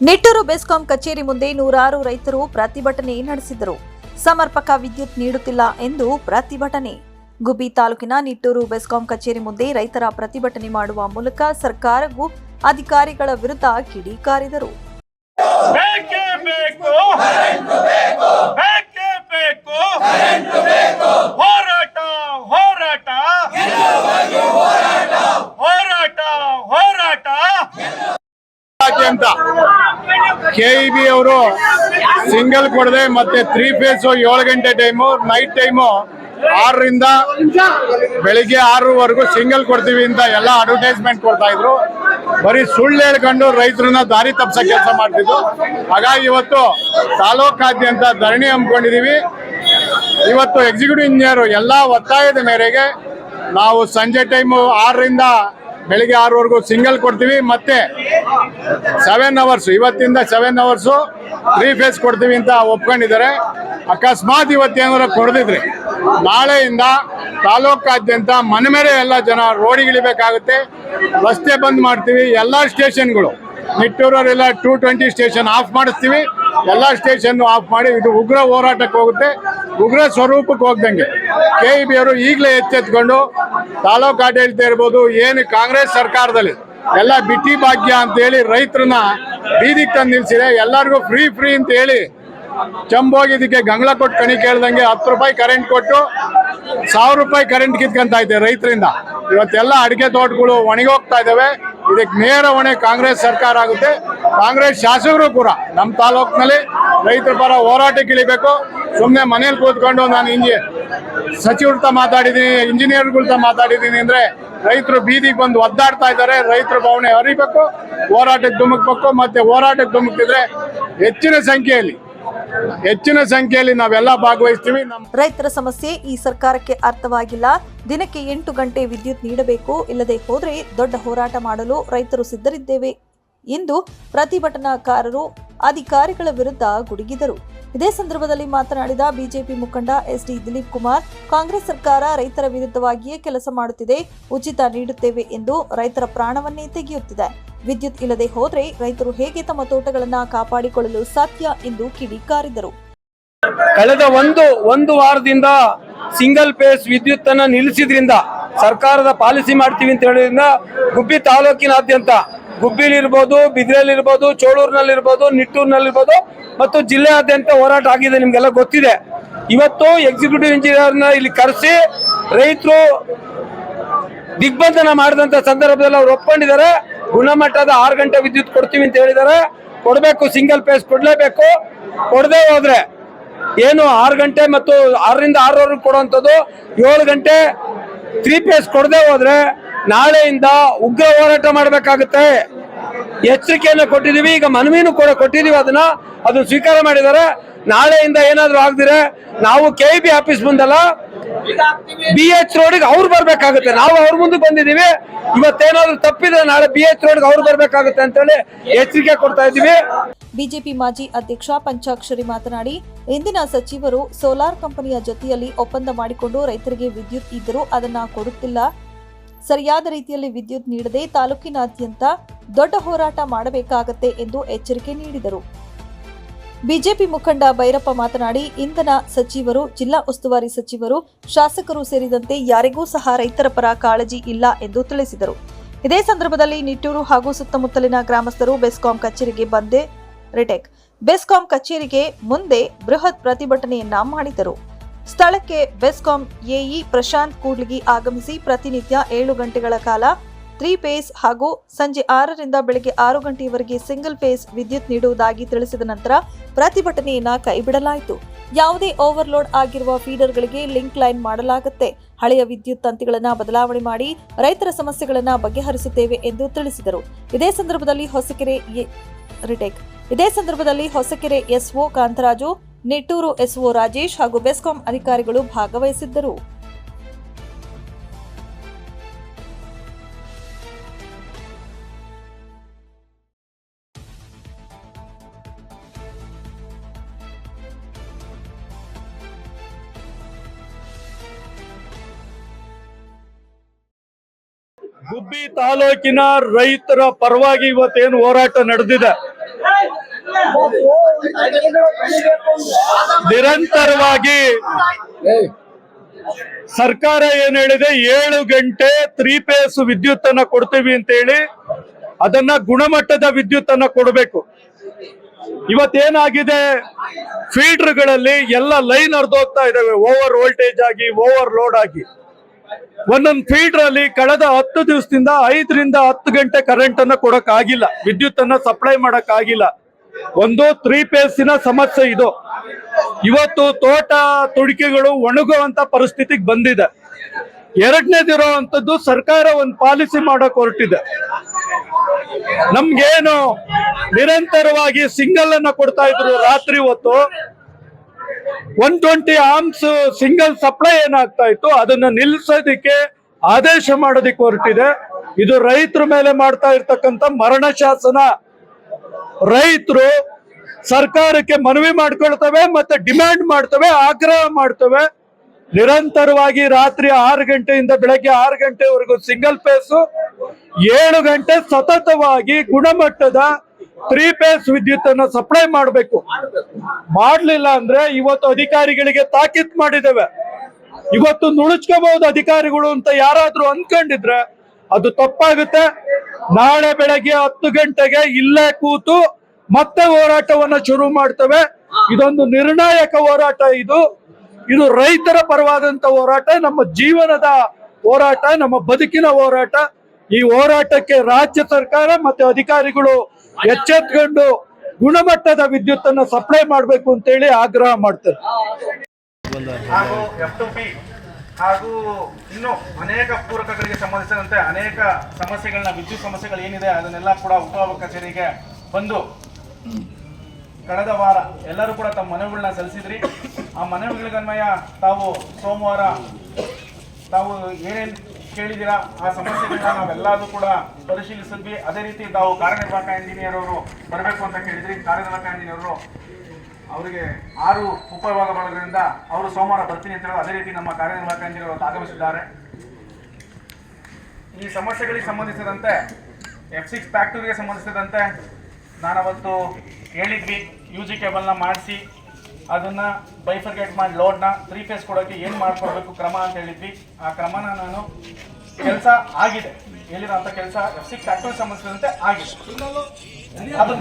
ನಿಟ್ಟೂರು ಬೆಸ್ಕಾಂ ಕಚೇರಿ ಮುಂದೆ ನೂರಾರು ರೈತರು ಪ್ರತಿಭಟನೆ ನಡೆಸಿದರು. ಸಮರ್ಪಕ ವಿದ್ಯುತ್ ನೀಡುತ್ತಿಲ್ಲ ಎಂದು ಪ್ರತಿಭಟನೆ. ಗುಬ್ಬಿ ತಾಲೂಕಿನ ನಿಟ್ಟೂರು ಬೆಸ್ಕಾಂ ಕಚೇರಿ ಮುಂದೆ ರೈತರ ಪ್ರತಿಭಟನೆ ಮಾಡುವ ಮೂಲಕ ಸರ್ಕಾರವು ಅಧಿಕಾರಿಗಳ ವಿರುದ್ಧ ಕಿಡಿಕಾರಿದರು ಬೇಕೇ ಬೇಕು ಬೇಕೇ ಬೇಕು ಹೋರಾಟ ಹೋರಾಟ ಹೋರಾಟ ಹೋರಾಟ ಅಂತ ಕೆಇಬಿ ಅವರು ಸಿಂಗಲ್ ಕೊಡದೆ, ಮತ್ತೆ ತ್ರೀ ಫೇಸ್ ಏಳು ಗಂಟೆ ಟೈಮು ನೈಟ್ ಟೈಮು ಆರರಿಂದ ಬೆಳಿಗ್ಗೆ ಆರವರೆಗೂ ಸಿಂಗಲ್ ಕೊಡ್ತೀವಿ ಅಂತ ಎಲ್ಲ ಅಡ್ವರ್ಟೈಸ್ಮೆಂಟ್ ಕೊಡ್ತಾ ಇದ್ರು. ಬರೀ ಸುಳ್ಳು ಹೇಳ್ಕೊಂಡು ರೈತರನ್ನ ದಾರಿ ತಪ್ಪಿಸೋ ಕೆಲಸ ಮಾಡ್ತಿದ್ರು. ಹಾಗಾಗಿ ಇವತ್ತು ತಾಲೂಕಾದ್ಯಂತ ಧರಣಿ ಹಮ್ಮಿಕೊಂಡಿದೀವಿ. ಇವತ್ತು ಎಕ್ಸಿಕ್ಯೂಟಿವ್ ಇಂಜಿನಿಯರ್ ಎಲ್ಲ ಒತ್ತಾಯದ ಮೇರೆಗೆ ನಾವು ಸಂಜೆ ಟೈಮು ಆರರಿಂದ ಬೆಳಿಗ್ಗೆ ಆರವರೆಗೂ ಸಿಂಗಲ್ ಕೊಡ್ತೀವಿ, ಮತ್ತೆ ಸೆವೆನ್ ಅವರ್ಸ್ ಇವತ್ತಿಂದ ಸೆವೆನ್ ಅವರ್ಸು ತ್ರೀ ಫೇಸ್ ಕೊಡ್ತೀವಿ ಅಂತ ಒಪ್ಕೊಂಡಿದ್ದಾರೆ. ಅಕಸ್ಮಾತ್ ಇವತ್ತೇನಾದ್ರು ಕೊಡ್ದಿದ್ರಿ, ನಾಳೆಯಿಂದ ತಾಲೂಕಾದ್ಯಂತ ಮನೆ ಮೇಲೆ ಎಲ್ಲ ಜನ ರೋಡಿಗಿಳಿಬೇಕಾಗುತ್ತೆ ರಸ್ತೆ ಬಂದ್ ಮಾಡ್ತೀವಿ, ಎಲ್ಲ ಸ್ಟೇಷನ್ಗಳು ನಿಟ್ಟೂರವರೆಲ್ಲ ಟೂ ಟ್ವೆಂಟಿ ಸ್ಟೇಷನ್ ಆಫ್ ಮಾಡಿಸ್ತೀವಿ. ಎಲ್ಲ ಸ್ಟೇಷನ್ ಆಫ್ ಮಾಡಿ, ಇದು ಉಗ್ರ ಹೋರಾಟಕ್ಕೆ ಹೋಗುತ್ತೆ. ಉಗ್ರ ಸ್ವರೂಪಕ್ಕೆ ಹೋಗ್ದಂಗೆ. ಕೆ ಇ ಬಿ ಅವರು ಈಗಲೇ ಎಚ್ಚೆತ್ಕೊಂಡು ತಾಲೂಕು ಆಡಳಿತ ಇರ್ಬೋದು, ಏನು ಕಾಂಗ್ರೆಸ್ ಸರ್ಕಾರದಲ್ಲಿ ಎಲ್ಲ ಬಿಟ್ಟಿ ಭಾಗ್ಯ ಅಂತ ಹೇಳಿ ರೈತರನ್ನ ಬೀದಿಗೆ ತಂದು ನಿಲ್ಸಿದೆ. ಎಲ್ಲರಿಗೂ ಫ್ರೀ ಫ್ರೀ ಅಂತ ಹೇಳಿ ಇದಕ್ಕೆ ಗಂಗಳ ಕೊಟ್ಟು ಕಣಿ ಕೇಳ್ದಂಗೆ ಹತ್ತು ರೂಪಾಯಿ ಕರೆಂಟ್ ಕೊಟ್ಟು ಸಾವಿರ ರೂಪಾಯಿ ಕರೆಂಟ್ ಕಿತ್ಕೊಂತ ಇದೆ ರೈತರಿಂದ. ಇವತ್ತೆಲ್ಲ ಅಡಿಕೆ ತೋಟಗಳು ಒಣಗೋಗ್ತಾ ಇದಾವೆ ಇದಕ್ಕೆ ನೇರ ಹೊಣೆ ಕಾಂಗ್ರೆಸ್ ಸರ್ಕಾರ ಆಗುತ್ತೆ. ಕಾಂಗ್ರೆಸ್ ಶಾಸಕರು ಕೂಡ ನಮ್ಮ ತಾಲೂಕಿನಲ್ಲಿ ರೈತರ ಪರ ಹೋರಾಟಕ್ಕೆ ಇಳಿಬೇಕು. ಸುಮ್ಮನೆ ಮನೇಲಿ ಕೂತ್ಕೊಂಡು ನಾನು ಇಂಜಿ ಸಚಿವ್ರತ ಮಾತಾಡಿದ್ದೀನಿ ಇಂಜಿನಿಯರ್ಗಳ್ತ ಮಾತಾಡಿದ್ದೀನಿ ಅಂದ್ರೆ ರೈತರು ಬೀದಿಗೆ ಬಂದು ಒದ್ದಾಡ್ತಾ ಇದ್ದಾರೆ, ರೈತರ ಭಾವನೆ ಅರಿಬೇಕು ಹೋರಾಟಕ್ಕೆ ಧುಮುಕ್ಬೇಕು, ಮತ್ತೆ ಹೋರಾಟಕ್ಕೆ ಧುಮುಕಿದ್ರೆ ಹೆಚ್ಚಿನ ಸಂಖ್ಯೆಯಲ್ಲಿ ಹೆಚ್ಚಿನ ಸಂಖ್ಯೆಯಲ್ಲಿ ನಾವೆಲ್ಲ ಭಾಗವಹಿಸ್ತೀವಿ. ರೈತರ ಸಮಸ್ಯೆ ಈ ಸರ್ಕಾರಕ್ಕೆ ಅರ್ಥವಾಗಿಲ್ಲ. ದಿನಕ್ಕೆ ಎಂಟು ಗಂಟೆ ವಿದ್ಯುತ್ ನೀಡಬೇಕು, ಇಲ್ಲದೆ ಹೋದರೆ ದೊಡ್ಡ ಹೋರಾಟ ಮಾಡಲು ರೈತರು ಸಿದ್ಧರಿದ್ದೇವೆ. ಎಂದು ಪ್ರತಿಭಟನಾಕಾರರು ಅಧಿಕಾರಿಗಳ ವಿರುದ್ಧ ಗುಡುಗಿದರು. ಇದೇ ಸಂದರ್ಭದಲ್ಲಿ ಮಾತನಾಡಿದ ಬಿಜೆಪಿ ಮುಖಂಡ ಎಸ್ ಡಿ ದಿಲೀಪ್ ಕುಮಾರ್, ಕಾಂಗ್ರೆಸ್ ಸರ್ಕಾರ ರೈತರ ವಿರುದ್ಧವಾಗಿಯೇ ಕೆಲಸ ಮಾಡುತ್ತಿದೆ, ಉಚಿತ ನೀಡುತ್ತೇವೆ ಎಂದು ರೈತರ ಪ್ರಾಣವನ್ನೇ ತೆಗೆಯುತ್ತಿದೆ. ವಿದ್ಯುತ್ ಇಲ್ಲದೆ ಹೋದರೆ ರೈತರು ಹೇಗೆ ತಮ್ಮ ತೋಟಗಳನ್ನು ಕಾಪಾಡಿಕೊಳ್ಳಲು ಸಾಧ್ಯ ಎಂದು ಕಿಡಿಕಾರಿದರು. ಕಳೆದ ಒಂದು ಒಂದು ವಾರದಿಂದ ಸಿಂಗಲ್ ಪೇಸ್ ವಿದ್ಯುತ್ ಅನ್ನ ನಿಲ್ಲಿಸಿದ್ರಿಂದ ಸರ್ಕಾರದ ಪಾಲಿಸಿ ಮಾಡ್ತೀವಿ ಅಂತ ಹೇಳೋದ್ರಿಂದ ಗುಬ್ಬಿ ತಾಲೂಕಿನಾದ್ಯಂತ ಗುಬ್ಬಿಲಿರ್ಬೋದು, ಬಿದ್ರೆಲಿರ್ಬೋದು, ಚೋಳೂರಿನಲ್ಲಿರ್ಬೋದು, ನಿಟ್ಟೂರಿನಲ್ಲಿರ್ಬೋದು ಮತ್ತು ಜಿಲ್ಲೆಯಾದ್ಯಂತ ಹೋರಾಟ ಆಗಿದೆ ನಿಮ್ಗೆಲ್ಲ ಗೊತ್ತಿದೆ. ಇವತ್ತು ಎಕ್ಸಿಕ್ಯೂಟಿವ್ ಇಂಜಿನಿಯರ್ನ ಇಲ್ಲಿ ಕರೆಸಿ ರೈತರು ದಿಗ್ಬಂಧನ ಮಾಡಿದಂತ ಸಂದರ್ಭದಲ್ಲಿ ಅವ್ರು ಒಪ್ಕೊಂಡಿದ್ದಾರೆ. ಗುಣಮಟ್ಟದ ಆರು ಗಂಟೆ ವಿದ್ಯುತ್ ಕೊಡ್ತೀವಿ ಅಂತ ಹೇಳಿದ್ದಾರೆ. ಕೊಡಬೇಕು ಸಿಂಗಲ್ ಪೇಸ್ ಕೊಡಲೇಬೇಕು. ಕೊಡದೇ ಹೋದ್ರೆ ಏನು ಆರು ಗಂಟೆ ಮತ್ತು ಆರರಿಂದ ಆರವರೆಗೆ ಕೊಡುವಂಥದ್ದು ಏಳು ಗಂಟೆ ತ್ರೀ ಪೇಸ್ ಕೊಡದೆ ಹೋದ್ರೆ ನಾಳೆಯಿಂದ ಉಗ್ರ ಹೋರಾಟ ಮಾಡಬೇಕಾಗುತ್ತೆ. ಎಚ್ಚರಿಕೆಯನ್ನು ಕೊಟ್ಟಿದ್ದೀವಿ, ಈಗ ಮನವಿನೂ ಕೂಡ ಕೊಟ್ಟಿದ್ದೀವಿ ಅದನ್ನ. ಅದು ಸ್ವೀಕಾರ ಮಾಡಿದ್ದಾರೆ. ನಾಳೆಯಿಂದ ಏನಾದರೂ ಆಗದಿರೆ ನಾವು ಕೆ ಬಿ ಆಫೀಸ್ ಮುಂದಲ್ಲ ಬಿ ಎಚ್ ರೋಡ್ಗೆ ಅವ್ರು ಬರ್ಬೇಕಾಗುತ್ತೆ. ನಾವು ಅವ್ರ ಮುಂದೆ ಬಂದಿದ್ದೀವಿ. ಇವತ್ತೇನಾದ್ರೂ ತಪ್ಪಿದ್ರೆ ನಾಳೆ ಬಿ ಎಚ್ ರೋಡ್ಗೆ ಅವ್ರು ಬರ್ಬೇಕಾಗುತ್ತೆ ಅಂತೇಳಿ ಎಚ್ಚರಿಕೆ ಕೊಡ್ತಾ ಇದ್ದೀವಿ. ಬಿಜೆಪಿ ಮಾಜಿ ಅಧ್ಯಕ್ಷ ಪಂಚಾಕ್ಷರಿ ಮಾತನಾಡಿ, ಇಂದಿನ ಸಚಿವರು ಸೋಲಾರ್ ಕಂಪನಿಯ ಜೊತೆಯಲ್ಲಿ ಒಪ್ಪಂದ ಮಾಡಿಕೊಂಡು ರೈತರಿಗೆ ವಿದ್ಯುತ್ ಇದ್ದರೂ ಅದನ್ನ ಕೊಡುತ್ತಿಲ್ಲ. ಸರಿಯಾದ ರೀತಿಯಲ್ಲಿ ವಿದ್ಯುತ್ ನೀಡದೆ ತಾಲೂಕಿನಾದ್ಯಂತ ದೊಡ್ಡ ಹೋರಾಟ ಮಾಡಬೇಕಾಗತ್ತೆ ಎಂದು ಎಚ್ಚರಿಕೆ ನೀಡಿದರು. ಬಿಜೆಪಿ ಮುಖಂಡ ಭೈರಪ್ಪ ಮಾತನಾಡಿ, ಇಂಧನ ಸಚಿವರು, ಜಿಲ್ಲಾ ಉಸ್ತುವಾರಿ ಸಚಿವರು, ಶಾಸಕರು ಸೇರಿದಂತೆ ಯಾರಿಗೂ ಸಹ ರೈತರ ಪರ ಕಾಳಜಿ ಇಲ್ಲ ಎಂದು ತಿಳಿಸಿದರು. ಇದೇ ಸಂದರ್ಭದಲ್ಲಿ ನಿಟ್ಟೂರು ಹಾಗೂ ಸುತ್ತಮುತ್ತಲಿನ ಗ್ರಾಮಸ್ಥರು ಬೆಸ್ಕಾಂ ಕಚೇರಿಗೆ ಬಂದೆ ರಿಟೆಕ್. ಬೆಸ್ಕಾಂ ಕಚೇರಿಗೆ ಮುಂದೆ ಬೃಹತ್ ಪ್ರತಿಭಟನೆಯನ್ನ ಮಾಡಿದರು. ಸ್ಥಳಕ್ಕೆ ಬೆಸ್ಕಾಂ ಎಇ ಪ್ರಶಾಂತ್ ಕೂಡ್ಲಿಗಿ ಆಗಮಿಸಿ ಪ್ರತಿನಿತ್ಯ ಏಳು ಗಂಟೆಗಳ ಕಾಲ ತ್ರೀ ಫೇಸ್ ಹಾಗೂ ಸಂಜೆ ಆರರಿಂದ ಬೆಳಗ್ಗೆ ಆರು ಗಂಟೆಯವರೆಗೆ ಸಿಂಗಲ್ ಫೇಸ್ ವಿದ್ಯುತ್ ನೀಡುವುದಾಗಿ ತಿಳಿಸಿದ ನಂತರ ಪ್ರತಿಭಟನೆಯನ್ನ ಕೈಬಿಡಲಾಯಿತು. ಯಾವುದೇ ಓವರ್ಲೋಡ್ ಆಗಿರುವ ಫೀಡರ್ಗಳಿಗೆ ಲಿಂಕ್ ಲೈನ್ ಮಾಡಲಾಗುತ್ತೆ. ಹಳೆಯ ವಿದ್ಯುತ್ ತಂತಿಗಳನ್ನು ಬದಲಾವಣೆ ಮಾಡಿ ರೈತರ ಸಮಸ್ಯೆಗಳನ್ನು ಬಗೆಹರಿಸುತ್ತೇವೆ ಎಂದು ತಿಳಿಸಿದರು. ಇದೇ ಸಂದರ್ಭದಲ್ಲಿ ಹೊಸಕೆರೆ ಇದೇ ಸಂದರ್ಭದಲ್ಲಿ ಹೊಸಕೆರೆ ಎಸ್ಒ ಕಾಂತರಾಜು ನಿಟ್ಟೂರು ಎಸ್ಒ ರಾಜೇಶ್ ಹಾಗೂ ಬೆಸ್ಕಾಂ ಅಧಿಕಾರಿಗಳು ಭಾಗವಹಿಸಿದ್ದರು. ಗುಬ್ಬಿ ತಾಲೂಕಿನ ರೈತರ ಪರವಾಗಿ ಇವತ್ತೇನು ಹೋರಾಟ ನಡೆದಿದೆ? ನಿರಂತರವಾಗಿ ಸರ್ಕಾರ ಏನ್ ಹೇಳಿದೆ? ಏಳು ಗಂಟೆ ತ್ರೀ ಪೇಸ್ ವಿದ್ಯುತ್ ಅನ್ನ ಕೊಡ್ತೀವಿ ಅಂತ ಹೇಳಿ ಅದನ್ನ ಗುಣಮಟ್ಟದ ವಿದ್ಯುತ್ ಅನ್ನ ಕೊಡಬೇಕು. ಇವತ್ತೇನಾಗಿದೆ? ಫೀಲ್ಡರ್ಗಳಲ್ಲಿ ಎಲ್ಲ ಲೈನ್ ಹರಿದೋಗ್ತಾ ಇದಾವೆ. ಓವರ್ ವೋಲ್ಟೇಜ್ ಆಗಿ ಓವರ್ ಲೋಡ್ ಆಗಿ. ಒಂದೊಂದು ಫೀಲ್ಡರ್ ಅಲ್ಲಿ ಕಳೆದ ಹತ್ತು ದಿವಸದಿಂದ ಐದರಿಂದ ಹತ್ತು ಗಂಟೆ ಕರೆಂಟ್ ಅನ್ನ ಕೊಡಕ್ ಆಗಿಲ್ಲ ವಿದ್ಯುತ್ ಅನ್ನ ಸಪ್ಲೈ ಮಾಡಕ್ ಆಗಿಲ್ಲ ಒಂದು ತ್ರೀ ಪೇಸಿನ ಸಮಸ್ಯೆ ಇದು. ಇವತ್ತು ತೋಟ ತುಡಿಕೆಗಳು ಒಣಗುವಂತ ಪರಿಸ್ಥಿತಿಗೆ ಬಂದಿದೆ. ಎರಡನೇದಿರುವಂತದ್ದು ಸರ್ಕಾರ ಒಂದು ಪಾಲಿಸಿ ಮಾಡಕ್ ಹೊರಟಿದೆ. ನಮ್ಗೇನು ನಿರಂತರವಾಗಿ ಸಿಂಗಲ್ ಅನ್ನ ಕೊಡ್ತಾ ಇದ್ರು ರಾತ್ರಿ ಹೊತ್ತು. One twenty arms single supply ಏನಾಗ್ತಾ ಇತ್ತು, ಅದನ್ನ ನಿಲ್ಸೋದಿಕ್ಕೆ ಆದೇಶ ಮಾಡೋದಿಕ್ ಹೊರಟಿದೆ. ಇದು ರೈತರ ಮೇಲೆ ಮಾಡ್ತಾ ಇರ್ತಕ್ಕಂಥ ಮರಣ ಶಾಸನ. ರೈತರು ಸರ್ಕಾರಕ್ಕೆ ಮನವಿ ಮಾಡ್ಕೊಳ್ತವೆ ಮತ್ತೆ ಡಿಮ್ಯಾಂಡ್ ಮಾಡ್ತವೆ, ಆಗ್ರಹ ಮಾಡ್ತವೆ. ನಿರಂತರವಾಗಿ ರಾತ್ರಿ ಆರು ಗಂಟೆಯಿಂದ ಬೆಳಗ್ಗೆ ಆರು ಗಂಟೆವರೆಗೂ ಸಿಂಗಲ್ ಪೇಸು ಏಳು ಗಂಟೆ ಸತತವಾಗಿ ಗುಣಮಟ್ಟದ ತ್ರೀ ಫೇಸ್ ವಿದ್ಯುತ್ ಅನ್ನು ಸಪ್ಲೈ ಮಾಡಬೇಕು. ಮಾಡ್ಲಿಲ್ಲ ಅಂದ್ರೆ ಇವತ್ತು ಅಧಿಕಾರಿಗಳಿಗೆ ತಾಕೀತ್ ಮಾಡಿದ್ದೇವೆ. ಇವತ್ತು ನುಣುಚ್ಕೋಬಹುದು ಅಧಿಕಾರಿಗಳು ಅಂತ ಯಾರಾದ್ರೂ ಅನ್ಕೊಂಡಿದ್ರೆ ಅದು ತಪ್ಪಾಗುತ್ತೆ. ನಾಳೆ ಬೆಳಗ್ಗೆ ಹತ್ತು ಗಂಟೆಗೆ ಇಲ್ಲೇ ಕೂತು ಮತ್ತೆ ಹೋರಾಟವನ್ನ ಶುರು ಮಾಡ್ತೇವೆ. ಇದೊಂದು ನಿರ್ಣಾಯಕ ಹೋರಾಟ ಇದು. ಇದು ರೈತರ ಪರವಾದಂತ ಹೋರಾಟ ನಮ್ಮ ಜೀವನದ ಹೋರಾಟ ನಮ್ಮ ಬದುಕಿನ ಹೋರಾಟ. ಈ ಹೋರಾಟಕ್ಕೆ ರಾಜ್ಯ ಸರ್ಕಾರ ಮತ್ತೆ ಅಧಿಕಾರಿಗಳು ಎಚ್ಚೆತ್ಕೊಂಡು ಗುಣಮಟ್ಟದ ವಿದ್ಯುತ್ ಅನ್ನು ಸಪ್ಲೈ ಮಾಡಬೇಕು ಅಂತೇಳಿ ಆಗ್ರಹ ಮಾಡ್ತಾರೆ. ಹಾಗೂ ಇನ್ನು ಅನೇಕ ಪೂರಕಗಳಿಗೆ ಸಂಬಂಧಿಸಿದಂತೆ ಅನೇಕ ಸಮಸ್ಯೆಗಳನ್ನ, ವಿದ್ಯುತ್ ಸಮಸ್ಯೆಗಳು ಏನಿದೆ ಅದನ್ನೆಲ್ಲ ಕೂಡ ಉಪ ಕಚೇರಿಗೆ ಬಂದು ಕಳೆದ ವಾರ ಎಲ್ಲರೂ ಕೂಡ ತಮ್ಮ ಮನವಿಗಳನ್ನ ಸಲ್ಲಿಸಿದ್ರಿ. ಆ ಮನವಿಗಳಿಗನ್ವಯ ತಾವು ಸೋಮವಾರ ತಾವು ಏನೇನು ಕೇಳಿದಿರಾ ಆ ಸಮಸ್ಯೆಗಳನ್ನ ನಾವೆಲ್ಲದೂ ಕೂಡ ಪರಿಶೀಲಿಸಿದ್ವಿ. ಅದೇ ರೀತಿ ತಾವು ಕಾರ್ಯನಿರ್ವಾಹಕ ಇಂಜಿನಿಯರ್ ಅವರು ಬರಬೇಕು ಅಂತ ಕೇಳಿದ್ರಿ. ಕಾರ್ಯನಿರ್ವಾಹಕ ಇಂಜಿನಿಯರ್ ಅವರು ಅವರಿಗೆ ಆರು ಉಪವಿಭಾಗಗಳಿಂದ ಅವರು ಸೋಮವಾರ ಬರ್ತೀನಿ ಅಂತ ಅದೇ ರೀತಿ ನಮ್ಮ ಕಾರ್ಯನಿರ್ವಾಹಕ ಆಗಮಿಸಿದ್ದಾರೆ. ಈ ಸಮಸ್ಯೆಗಳಿಗೆ ಸಂಬಂಧಿಸಿದಂತೆ ಎಫ್ ಸಿಕ್ಸ್ ಫ್ಯಾಕ್ಟರಿಗೆ ಸಂಬಂಧಿಸಿದಂತೆ ನಾನು ಅವತ್ತು ಹೇಳಿದ್ವಿ ಯು ಜಿ ಕೇಬಲ್ನ ಮಾಡಿಸಿ, ಅದನ್ನು ಬೈಫರ್ಗೇಟ್ ಮಾಡಿ ಲೋಡ್ನ ತ್ರೀ ಫೇಸ್ ಕೊಡೋಕ್ಕೆ ಏನು ಮಾಡ್ಕೊಡ್ಬೇಕು ಕ್ರಮ ಅಂತ ಹೇಳಿದ್ವಿ. ಆ ಕ್ರಮನ ನಾನು ಕೆಲಸ ಆಗಿದೆ. ಹೇಳಿರೋಂಥ ಕೆಲಸ ಎಫ್ ಸಿಕ್ಸ್ ಫ್ಯಾಕ್ಟರಿಗೆ ಸಂಬಂಧಿಸಿದಂತೆ ಆಗಿದೆ. ಅದು